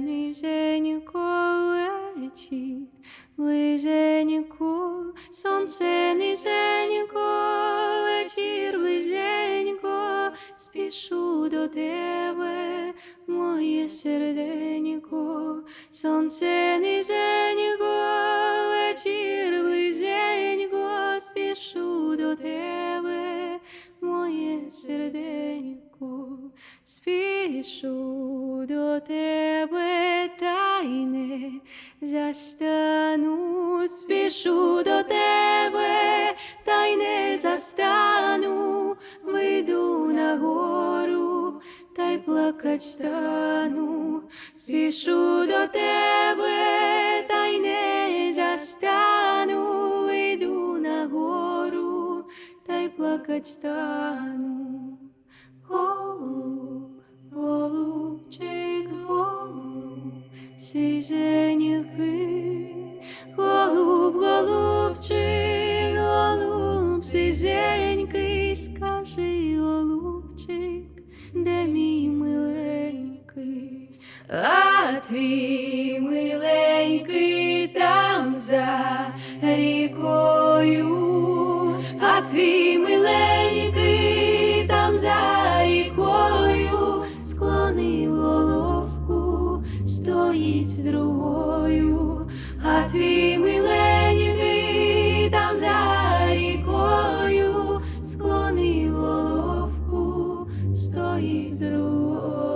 Низенько вечір, близенько, сонце низенько, вечір близенько, спішу до тебе, моє серденько, сонце низенько, вечір близенько, спішу до тебе, моє серденько, спішу до та й не застану, спішу до тебе, та й не застану, вийду на гору, та й плакать стану, спішу до тебе, та й не застану, вийду на гору, та й плакать стану. Голуб, сизенький, голуб, голубчик, голуб, сизенький, скажи, голубчик, де мій миленький, а твій миленький там за рікою, а твій стоїть другою, а твій миленький там за рікою, склонив головку, стоїть з другою.